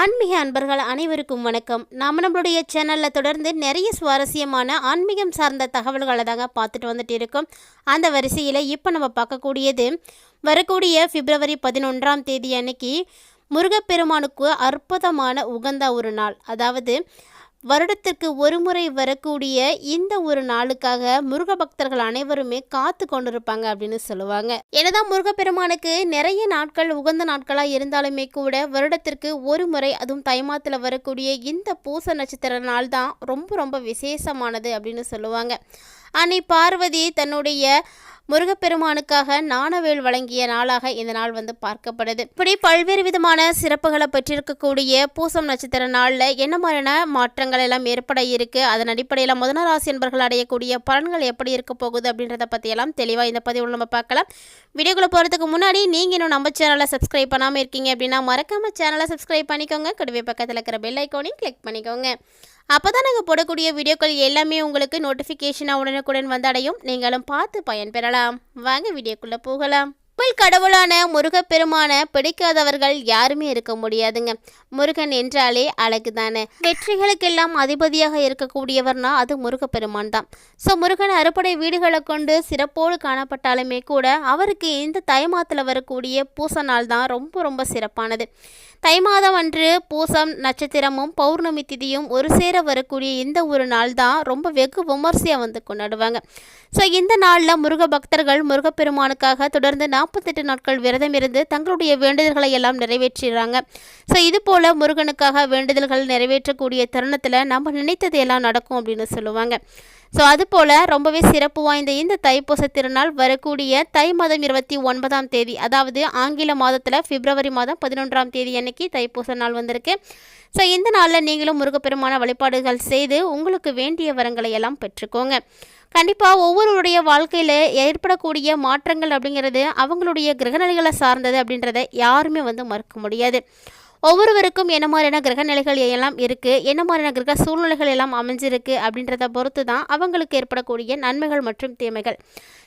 ஆன்மீக அன்பர்கள் அனைவருக்கும் வணக்கம். நாம் நம்மளுடைய சேனலில் தொடர்ந்து நிறைய சுவாரஸ்யமான ஆன்மீகம் சார்ந்த தகவல்களை தாங்க பார்த்துட்டு வந்துட்டு இருக்கோம். அந்த வரிசையில் இப்போ நம்ம பார்க்கக்கூடியது வரக்கூடிய பிப்ரவரி பதினொன்றாம் தேதி அன்னைக்கு முருகப்பெருமானுக்கு அற்புதமான உகந்த ஒரு நாள். அதாவது வருடத்திற்கு ஒரு முறை வரக்கூடிய இந்த ஒரு நாளுக்காக முருக பக்தர்கள் அனைவருமே காத்து கொண்டிருப்பாங்க அப்படின்னு சொல்லுவாங்க. என்னதான் முருகப்பெருமானுக்கு நிறைய நாட்கள் உகந்த நாட்களாக இருந்தாலுமே கூட வருடத்திற்கு ஒரு முறை அதுவும் தை வரக்கூடிய இந்த பூச நட்சத்திர நாள் தான் ரொம்ப ரொம்ப விசேஷமானது அப்படின்னு சொல்லுவாங்க. அன்னை பார்வதி தன்னுடைய முருகப்பெருமானுக்காக நாணவேல் வழங்கிய நாளாக இந்த நாள் வந்து பார்க்கப்படுது. இப்படி பல்வேறு விதமான சிறப்புகளை பெற்றிருக்கக்கூடிய பூசம் நட்சத்திர நாளில் என்ன மாதிரியான மாற்றங்கள் எல்லாம் ஏற்பட இருக்கு? அதன் அடிப்படையில் முதன ராசி என்பர்கள் அடையக்கூடிய பலன்கள் எப்படி இருக்க போகுது அப்படின்றத பற்றியெல்லாம் தெளிவாக இந்த பதிவில் நம்ம பார்க்கலாம். வீடியோக்குள்ளே போகிறதுக்கு முன்னாடி நீங்கள் இன்னும் நம்ம சேனலை சப்ஸ்கிரைப் பண்ணாமல் இருக்கீங்க அப்படின்னா மறக்காமல் சேனலை சப்ஸ்கிரைப் பண்ணிக்கோங்க. கூடவே பக்கத்தில் இருக்கிற பெல் ஐக்கோனையும் கிளிக் பண்ணிக்கோங்க. அப்போ தான் நாங்கள் போடக்கூடிய வீடியோக்கள் எல்லாமே உங்களுக்கு நோட்டிஃபிகேஷனாக உடனுக்குடன் வந்தடையும். நீங்களும் பார்த்து பயன்பெறலாம். வாங்க வீடியோக்குள்ளே போகலாம். தமிழ் கடவுளான முருகப்பெருமான பிடிக்காதவர்கள் யாருமே இருக்க முடியாதுங்க. முருகன் என்றாலே அழகு தானே வெற்றிகளுக்கெல்லாம் அதிபதியாக இருக்கக்கூடியவர்னா அது முருகப்பெருமான் தான். ஸோ முருகன் அறுபடை வீடுகளை கொண்டு சிறப்போடு காணப்பட்டாலுமே கூட அவருக்கு இந்த தைமாத்தில் வரக்கூடிய பூச நாள் தான் ரொம்ப ரொம்ப சிறப்பானது. தை மாதம் அன்று பூசம் நட்சத்திரமும் பௌர்ணமி திதியும் ஒரு சேர வரக்கூடிய இந்த ஒரு நாள் தான் ரொம்ப வெகு விமர்சையாக வந்து கொண்டாடுவாங்க. ஸோ இந்த நாளில் முருக பக்தர்கள் முருகப்பெருமானுக்காக தொடர்ந்து நாற்பத்தெட்டு நாட்கள் விரதம் இருந்து தங்களுடைய வேண்டுதல்களை எல்லாம் நிறைவேற்றுறாங்க ஸோ இது போல் முருகனுக்காக வேண்டுதல்கள் நிறைவேற்றக்கூடிய தருணத்தில் நம்ம நினைத்தது எல்லாம் நடக்கும் அப்படின்னு சொல்லுவாங்க. ஸோ அதுபோல் ரொம்பவே சிறப்பு வாய்ந்த இந்த தைப்பூச திருநாள் வரக்கூடிய தை மாதம் இருபத்தி ஒன்பதாம் தேதி அதாவது ஆங்கில மாதத்தில் பிப்ரவரி மாதம் பதினொன்றாம் தேதி அன்னைக்கு தைப்பூச நாள் வந்திருக்கு. ஸோ இந்த நாளில் நீங்களும் முருகப்பெருமான வழிபாடுகள் செய்து உங்களுக்கு வேண்டிய வரங்களை எல்லாம் பெற்றுக்கோங்க. கண்டிப்பாக ஒவ்வொருவருடைய வாழ்க்கையில் ஏற்படக்கூடிய மாற்றங்கள் அப்படிங்கிறது அவங்களுடைய கிரகநிலைகளை சார்ந்தது அப்படின்றத யாருமே வந்து மறுக்க முடியாது. ஒவ்வொருவருக்கும் என்ன மாதிரியான கிரக நிலைகள் எல்லாம் இருக்குது என்ன மாதிரியான கிரக சூழ்நிலைகள் எல்லாம் அமைஞ்சிருக்கு? அப்படின்றத பொறுத்து தான் அவங்களுக்கு ஏற்படக்கூடிய நன்மைகள் மற்றும் தீமைகள்.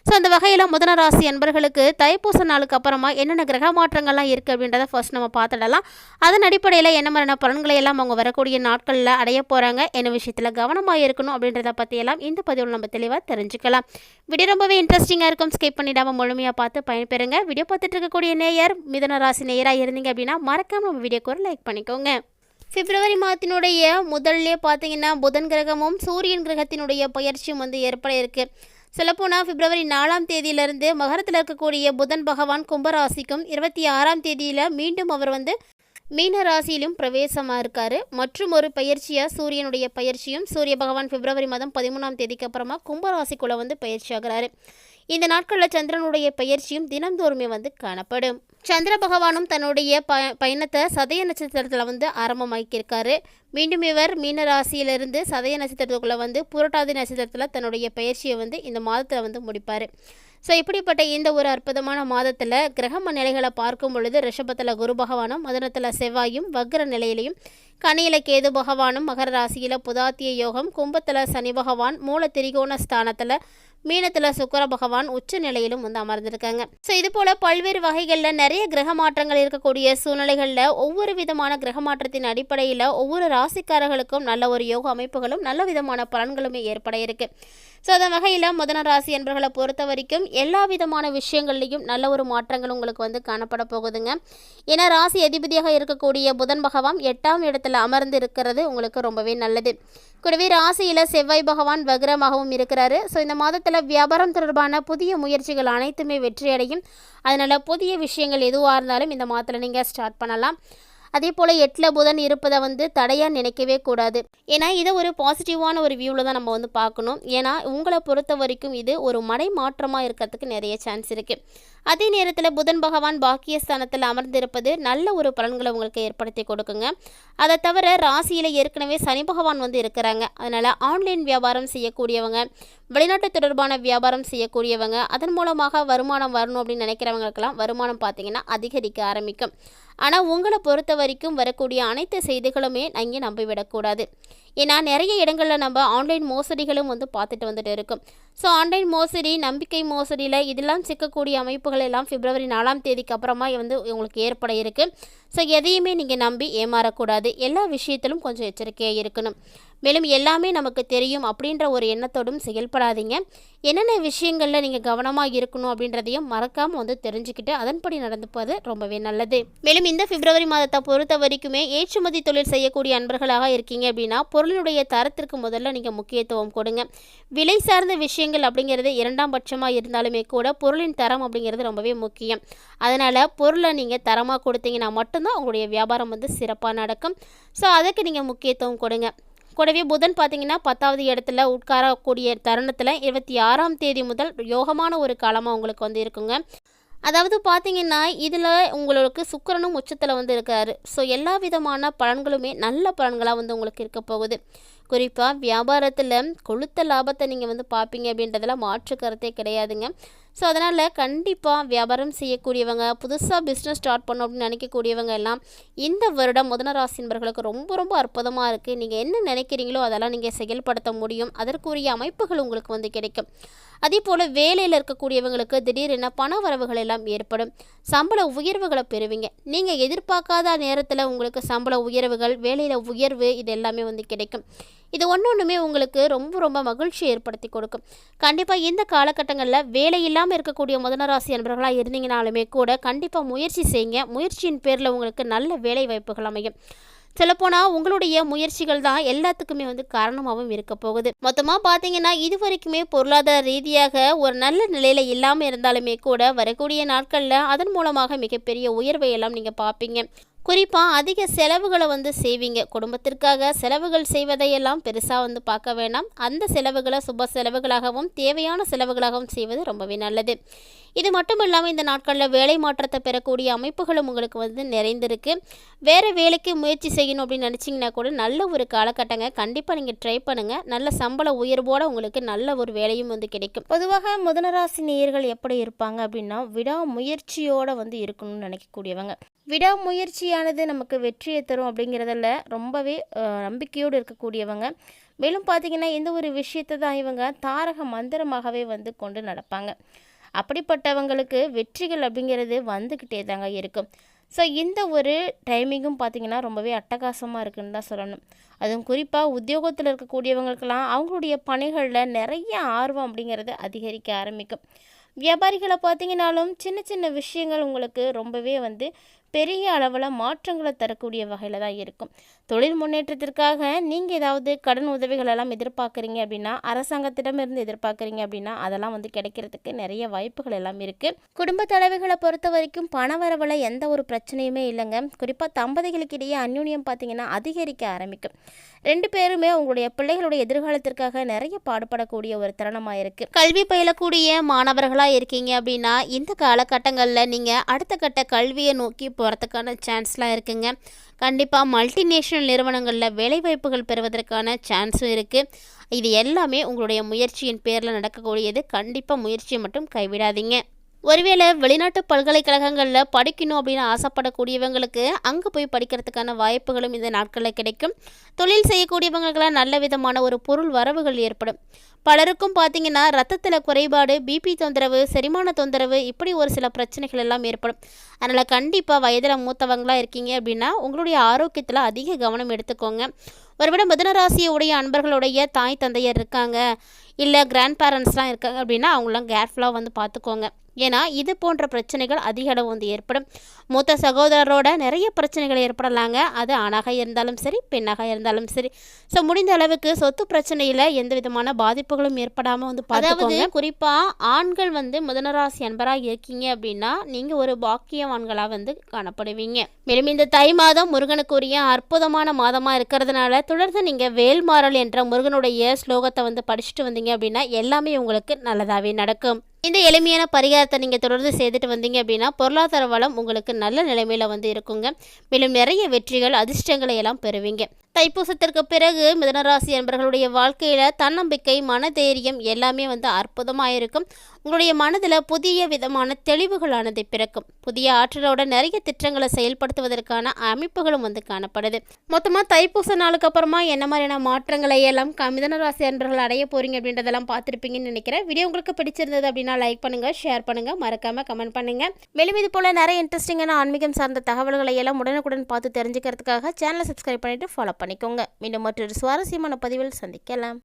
ஸோ அந்த வகையில் முதன ராசி அன்பர்களுக்கு தைப்பூச நாளுக்கு அப்புறமா என்னென்ன கிரக மாற்றங்கள்லாம் இருக்குது அப்படின்றத ஃபர்ஸ்ட் நம்ம பார்த்துடலாம். அதன் அடிப்படையில் என்ன மாதிரியான பலன்களை எல்லாம் அவங்க வரக்கூடிய நாட்களில் அடைய போகிறாங்க என்ன விஷயத்தில் கவனமாக இருக்கணும் அப்படின்றத பற்றியெல்லாம் இந்த பதிவில் நம்ம தெளிவாக தெரிஞ்சுக்கலாம். வீடியோ ரொம்பவே இன்ட்ரெஸ்டிங்காக இருக்கும். ஸ்கிப் பண்ணிடாமல் முழுமையாக பார்த்து பயன்பெறுங்க. வீடியோ பார்த்துட்டு இருக்கக்கூடிய நேயர் மிதன ராசி நேயராக இருந்தீங்க அப்படின்னா மறக்காமல் நம்ம வீடியோக்கு ஒரு லைக் பண்ணிக்கோங்க. பிப்ரவரி மாதத்தினுடைய முதல்லே பார்த்தீங்கன்னா புதன் கிரகமும் சூரியன் கிரகத்தினுடைய பயிற்சியும் வந்து ஏற்பட இருக்குது சொல்லப்போனால் பிப்ரவரி நாலாம் தேதியிலிருந்து மகரத்தில் இருக்கக்கூடிய புதன் பகவான் கும்பராசிக்கும் இருபத்தி ஆறாம் தேதியில் மீண்டும் அவர் வந்து மீன ராசியிலும் பிரவேசமாக இருக்கார். மற்றும் ஒரு பயிற்சியாக சூரியனுடைய பயிற்சியும் சூரிய பகவான் பிப்ரவரி மாதம் பதிமூணாம் தேதிக்கு அப்புறமா கும்பராசிக்குள்ளே வந்து பயிற்சி ஆகிறாரு. இந்த நாட்களில் சந்திரனுடைய பயிற்சியும் தினந்தோறுமே வந்து காணப்படும். சந்திர பகவானும் தன்னுடைய ப பயணத்தை சதய நட்சத்திரத்தில் வந்து ஆரம்பமாக்கியிருக்காரு. மீண்டும் இவர் மீன ராசியிலிருந்து சதய நட்சத்திரத்துக்குள்ளே வந்து புரட்டாதி நட்சத்திரத்தில் தன்னுடைய பயிற்சியை வந்து இந்த மாதத்தில் வந்து முடிப்பார். ஸோ இப்படிப்பட்ட இந்த ஒரு அற்புதமான மாதத்தில் கிரகம நிலைகளை பார்க்கும் பொழுது ரிஷபத்தில் குரு பகவானும் மதுரத்தில் செவ்வாயும் வக்ர நிலையிலையும் கனியில் கேது பகவானும் மகர ராசியில் புதாத்திய யோகம் கும்பத்தில் சனி பகவான் மூல திரிகோண ஸ்தானத்தில் மீனத்தில் சுக்கர பகவான் உச்ச நிலையிலும் வந்து அமர்ந்திருக்காங்க. ஸோ இது போல் பல்வேறு வகைகளில் நிறைய கிரக மாற்றங்கள் இருக்கக்கூடிய சூழ்நிலைகளில் ஒவ்வொரு விதமான கிரக மாற்றத்தின் அடிப்படையில் ஒவ்வொரு ராசிக்காரர்களுக்கும் நல்ல ஒரு யோக அமைப்புகளும் நல்ல விதமான பலன்களுமே ஏற்பட இருக்குது ஸோ அந்த வகையில் முதன ராசி என்பர்களை பொறுத்த வரைக்கும் எல்லா விதமான விஷயங்கள்லையும் நல்ல ஒரு மாற்றங்கள் உங்களுக்கு வந்து காணப்பட போகுதுங்க. ஏன்னா ராசி அதிபதியாக இருக்கக்கூடிய புதன் பகவான் எட்டாம் இடத்துல அமர்ந்து இருக்கிறது உங்களுக்கு ரொம்பவே நல்லது. கூடவே ராசியில் செவ்வாய் பகவான் வக்ரமாகவும் இருக்கிறாரு. ஸோ இந்த மாதத்தில் வியாபாரம் தொடர்பான புதிய முயற்சிகள் அனைத்துமே வெற்றியடையும். அதனால் புதிய விஷயங்கள் எதுவாக இருந்தாலும் இந்த மாதத்தில் நீங்கள் ஸ்டார்ட் பண்ணலாம். அதே போல் எட்டில் புதன் இருப்பதை வந்து தடையாக நினைக்கவே கூடாது. ஏன்னா இதை ஒரு பாசிட்டிவான ஒரு வியூவில் தான் நம்ம வந்து பார்க்கணும். ஏன்னா உங்களை பொறுத்த வரைக்கும் இது ஒரு மடை மாற்றமாக இருக்கிறதுக்கு நிறைய சான்ஸ் இருக்குது அதே நேரத்தில் புதன் பகவான் பாக்கியஸ்தானத்தில் அமர்ந்திருப்பது நல்ல ஒரு பலன்களை உங்களுக்கு ஏற்படுத்தி கொடுக்குங்க. அதை தவிர ராசியில் ஏற்கனவே சனி பகவான் வந்து இருக்கிறாங்க. அதனால் ஆன்லைன் வியாபாரம் செய்யக்கூடியவங்க வெளிநாட்டு தொடர்பான வியாபாரம் செய்யக்கூடியவங்க அதன் மூலமாக வருமானம் வரணும் அப்படின்னு நினைக்கிறவங்களுக்கெல்லாம் வருமானம் பார்த்தீங்கன்னா அதிகரிக்க ஆரம்பிக்கும். ஆனால் உங்களை பொறுத்த வரைக்கும் வரக்கூடிய அனைத்து செய்திகளுமே இங்கே நம்பிவிடக்கூடாது. ஏன்னா நிறைய இடங்களில் நம்ம ஆன்லைன் மோசடிகளும் வந்து பார்த்துட்டு வந்துட்டு இருக்கோம். ஸோ ஆன்லைன் மோசடி நம்பிக்கை மோசடியில் இதெல்லாம் சிக்கக்கூடிய அமைப்புகள் எல்லாம் பிப்ரவரி நாலாம் தேதிக்கு அப்புறமா வந்து உங்களுக்கு ஏற்பட இருக்குது ஸோ எதையுமே நீங்கள் நம்பி ஏமாறக்கூடாது. எல்லா விஷயத்திலும் கொஞ்சம் எச்சரிக்கையாக இருக்கணும். மேலும் எல்லாமே நமக்கு தெரியும் அப்படின்ற ஒரு எண்ணத்தோடும் செயல்படாதீங்க. என்னென்ன விஷயங்களில் நீங்கள் கவனமாக இருக்கணும் அப்படின்றதையும் மறக்காமல் வந்து தெரிஞ்சுக்கிட்டு அதன்படி நடந்துப்பது ரொம்பவே நல்லது. மேலும் இந்த பிப்ரவரி மாதத்தை பொறுத்த வரைக்குமே ஏற்றுமதி தொழில் செய்யக்கூடிய அன்பர்களாக இருக்கீங்க அப்படின்னா பொருளினுடைய தரத்திற்கு முதல்ல நீங்கள் முக்கியத்துவம் கொடுங்க. விலை சார்ந்த விஷயங்கள் அப்படிங்கிறது இரண்டாம் பட்சமாக இருந்தாலுமே கூட பொருளின் தரம் அப்படிங்கிறது ரொம்பவே முக்கியம். அதனால் பொருளை நீங்கள் தரமாக கொடுத்தீங்கன்னா மட்டும்தான் உங்களுடைய வியாபாரம் வந்து சிறப்பாக நடக்கும். ஸோ அதுக்கு நீங்கள் முக்கியத்துவம் கொடுங்க. கூடவே புதன் பார்த்தீங்கன்னா பத்தாவது இடத்துல உட்காரக்கூடிய தருணத்தில் இருபத்தி ஆறாம் தேதி முதல் யோகமான ஒரு காலமாக உங்களுக்கு வந்து இருக்குங்க. அதாவது பார்த்தீங்கன்னா இதில் உங்களுக்கு சுக்கிரனும் உச்சத்தில் வந்து இருக்காரு. ஸோ எல்லா விதமான பலன்களுமே நல்ல பலன்களாக வந்து உங்களுக்கு இருக்க போகுது. குறிப்பாக வியாபாரத்தில் கொளுத்த லாபத்தை நீங்கள் வந்து பார்ப்பீங்க அப்படின்றதுல மாற்று கருத்தே கிடையாதுங்க. ஸோ அதனால் கண்டிப்பாக வியாபாரம் செய்யக்கூடியவங்க புதுசாக பிஸ்னஸ் ஸ்டார்ட் பண்ணணும் அப்படின்னு நினைக்கக்கூடியவங்க எல்லாம் இந்த வருடம் முதன நண்பர்களுக்கு ரொம்ப ரொம்ப அற்புதமாக இருக்குது நீங்கள் என்ன நினைக்கிறீங்களோ அதெல்லாம் நீங்கள் செயல்படுத்த முடியும். அதற்குரிய அமைப்புகள் உங்களுக்கு வந்து கிடைக்கும். அதே போல் வேலையில் இருக்கக்கூடியவங்களுக்கு திடீரென பண வரவுகள் எல்லாம் ஏற்படும். சம்பள உயர்வுகளை பெறுவீங்க. நீங்கள் எதிர்பார்க்காத நேரத்தில் உங்களுக்கு சம்பள உயர்வுகள் வேலையில் உயர்வு இது எல்லாமே வந்து கிடைக்கும். இது ஒன்று ஒன்றுமே உங்களுக்கு ரொம்ப ரொம்ப மகிழ்ச்சி ஏற்படுத்தி கொடுக்கும். கண்டிப்பாக இந்த காலகட்டங்களில் வேலை இல்லாமல் இருக்கக்கூடிய முதனராசி அன்பர்களாக இருந்தீங்கனாலுமே கூட கண்டிப்பாக முயற்சி செய்யுங்க. முயற்சியின் பேரில் உங்களுக்கு நல்ல வேலை வாய்ப்புகள் அமையும். சொல்லப்போனால் உங்களுடைய முயற்சிகள் தான் எல்லாத்துக்குமே வந்து காரணமாகவும் இருக்க போகுது. மொத்தமாக பார்த்தீங்கன்னா இது வரைக்குமே பொருளாதார ரீதியாக ஒரு நல்ல நிலையில் இல்லாமல் இருந்தாலுமே கூட வரக்கூடிய நாட்களில் அதன் மூலமாக மிகப்பெரிய உயர்வை எல்லாம் நீங்கள் பார்ப்பீங்க குறிப்பாக அதிக செலவுகளை வந்து செய்வீங்க. குடும்பத்திற்காக செலவுகள் செய்வதையெல்லாம் பெருசாக வந்து பார்க்க வேண்டாம் அந்த செலவுகளை சுப செலவுகளாகவும் தேவையான செலவுகளாகவும் செய்வது ரொம்பவே நல்லது. இது மட்டும் இல்லாமல் இந்த நாட்களில் வேலை மாற்றத்தை பெறக்கூடிய அமைப்புகளும் உங்களுக்கு வந்து நிறைந்திருக்கு. வேறு வேலைக்கு முயற்சி செய்யணும் அப்படின்னு நினச்சிங்கன்னா கூட நல்ல ஒரு காலகட்டங்க. கண்டிப்பாக நீங்கள் ட்ரை பண்ணுங்கள் நல்ல சம்பள உயர்வோடு உங்களுக்கு நல்ல ஒரு வேலையும் வந்து கிடைக்கும். பொதுவாக முதனராசி நேயர்கள் எப்படி இருப்பாங்க அப்படின்னா விடாமுயற்சியோடு வந்து இருக்கணும்னு நினைக்கக்கூடியவங்க. விடாமுயற்சியானது நமக்கு வெற்றியை தரும் அப்படிங்கிறதில் ரொம்பவே நம்பிக்கையோடு இருக்கக்கூடியவங்க. மேலும் பார்த்தீங்கன்னா எந்த ஒரு விஷயத்தை தான் இவங்க தாரக மந்திரமாகவே வந்து கொண்டு நடப்பாங்க. அப்படிப்பட்டவங்களுக்கு வெற்றிகள் அப்படிங்கிறது வந்துக்கிட்டே தாங்க இருக்கும் ஸோ இந்த ஒரு டைமிங்கும் பார்த்திங்கன்னா ரொம்பவே அட்டகாசமாக இருக்குன்னு தான் சொல்லணும். அதுவும் குறிப்பாக உத்தியோகத்தில் இருக்கக்கூடியவங்களுக்கெல்லாம் அவங்களுடைய பணிகளில் நிறைய ஆர்வம் அப்படிங்கிறது அதிகரிக்க ஆரம்பிக்கும். வியாபாரிகளை பார்த்தீங்கன்னாலும் சின்ன சின்ன விஷயங்கள் உங்களுக்கு ரொம்பவே வந்து பெரிய அளவில் மாற்றங்களை தரக்கூடிய வகையில் தான் இருக்கும். தொழில் முன்னேற்றத்திற்காக நீங்கள் ஏதாவது கடன் உதவிகள் எல்லாம் எதிர்பார்க்குறீங்க அப்படின்னா அரசாங்கத்திடமிருந்து எதிர்பார்க்குறீங்க அப்படின்னா அதெல்லாம் வந்து கிடைக்கிறதுக்கு நிறைய வாய்ப்புகள் எல்லாம் இருக்குது குடும்ப தலைவிகளை பொறுத்த வரைக்கும் பண வரவில் எந்த ஒரு பிரச்சனையுமே இல்லைங்க. குறிப்பாக தம்பதிகளுக்கு இடையே அந்யூன்யம் பார்த்தீங்கன்னா அதிகரிக்க ஆரம்பிக்கும். ரெண்டு பேருமே உங்களுடைய பிள்ளைகளுடைய எதிர்காலத்திற்காக நிறைய பாடுபடக்கூடிய ஒரு தருணமாக இருக்குது கல்வி பயிலக்கூடிய மாணவர்களாக இருக்கீங்க அப்படின்னா இந்த காலகட்டங்களில் நீங்கள் அடுத்த கட்ட கல்வியை நோக்கி போகிறதுக்கான சான்ஸ்லாம் இருக்குங்க. கண்டிப்பாக மல்டிநேஷ்னல் நிறுவனங்களில் வேலைவாய்ப்புகள் பெறுவதற்கான சான்ஸும் இருக்குது இது எல்லாமே உங்களுடைய முயற்சியின் பேரில் நடக்கக்கூடியது. கண்டிப்பாக முயற்சியை மட்டும் கைவிடாதீங்க. ஒருவேளை வெளிநாட்டு பல்கலைக்கழகங்களில் படிக்கணும் அப்படின்னு ஆசைப்படக்கூடியவங்களுக்கு அங்கே போய் படிக்கிறதுக்கான வாய்ப்புகளும் இந்த நாட்களில் கிடைக்கும். தொழில் செய்யக்கூடியவங்களுக்கெல்லாம் நல்ல விதமான ஒரு பொருள் வரவுகள் ஏற்படும். பலருக்கும் பார்த்தீங்கன்னா ரத்தத்தில் குறைபாடு பிபி தொந்தரவு செரிமான தொந்தரவு இப்படி ஒரு சில பிரச்சனைகள் எல்லாம் ஏற்படும். அதனால் கண்டிப்பாக வயதில் மூத்தவங்களாக இருக்கீங்க அப்படின்னா உங்களுடைய ஆரோக்கியத்தில் அதிக கவனம் எடுத்துக்கோங்க. ஒருவேளை மிதனராசியை உடைய அன்பர்களுடைய தாய் தந்தையர் இருக்காங்க இல்லை கிராண்ட் பேரண்ட்ஸ்லாம் இருக்காங்க அப்படின்னா அவங்களாம் கேர்ஃபுல்லாக வந்து பார்த்துக்கோங்க ஏன்னா இது போன்ற பிரச்சனைகள் அதிக அளவு வந்து ஏற்படும். மூத்த சகோதரரோட நிறைய பிரச்சனைகள் ஏற்படலாங்க. அது ஆணாக இருந்தாலும் சரி பெண்ணாக இருந்தாலும் சரி. ஸோ முடிந்த அளவுக்கு சொத்து பிரச்சனையில் எந்த விதமான பாதிப்புகளும் ஏற்படாமல் வந்து பார்த்துக்கோங்க. குறிப்பாக ஆண்கள் வந்து முதனராசி அன்பராக இருக்கீங்க அப்படின்னா நீங்கள் ஒரு பாக்கியவான்களாக வந்து காணப்படுவீங்க. மேலும் இந்த தை மாதம் முருகனுக்குரிய அற்புதமான மாதமாக இருக்கிறதுனால தொடர்ந்து நீங்கள் வேல்மாறல் என்ற முருகனுடைய ஸ்லோகத்தை வந்து படிச்சுட்டு வந்தீங்க அப்படின்னா எல்லாமே உங்களுக்கு நல்லதாகவே நடக்கும். இந்த எளிமையான பரிகாரத்தை நீங்கள் தொடர்ந்து செய்துட்டு வந்தீங்க அப்படின்னா பொருளாதார வளம் உங்களுக்கு நல்ல நிலைமையில் வந்து இருக்குங்க. மேலும் நிறைய வெற்றிகள் அதிர்ஷ்டங்களை எல்லாம் பெறுவீங்க. தைப்பூசத்திற்கு பிறகு மிதனராசி என்பர்களுடைய வாழ்க்கையில் தன்னம்பிக்கை மனதைரியம் எல்லாமே வந்து அற்புதமாக இருக்கும் உங்களுடைய மனதில் புதிய விதமான தெளிவுகளானது பிறக்கும். புதிய ஆற்றலோட நிறைய திட்டங்களை செயல்படுத்துவதற்கான அமைப்புகளும் வந்து காணப்படுது. மொத்தமாக தைப்பூச நாளுக்கு அப்புறமா என்ன மாதிரியான மாற்றங்களை எல்லாம் க- மிதனராசி அன்பர்கள் அடைய போறீங்க அப்படின்றதெல்லாம் பார்த்துருப்பீங்கன்னு நினைக்கிறேன். வீடியோ உங்களுக்கு பிடிச்சிருந்தது அப்படின்னா லைக் பண்ணுங்கள் ஷேர் பண்ணுங்கள் மறக்காமல் கமெண்ட் பண்ணுங்க. மேலும் இது போல் நிறைய இன்ட்ரெஸ்டிங்கான ஆன்மீகம் சார்ந்த தகவல்களை எல்லாம் உடனுக்குடன் பார்த்து தெரிஞ்சுக்கிறதுக்காக சேனலை சப்ஸ்கிரைப் பண்ணிட்டு ஃபாலோ பண்ணிக்கோங்க. மீண்டும் மற்றொரு சுவாரஸ்யமான பதிவில் சந்திக்கலாம்.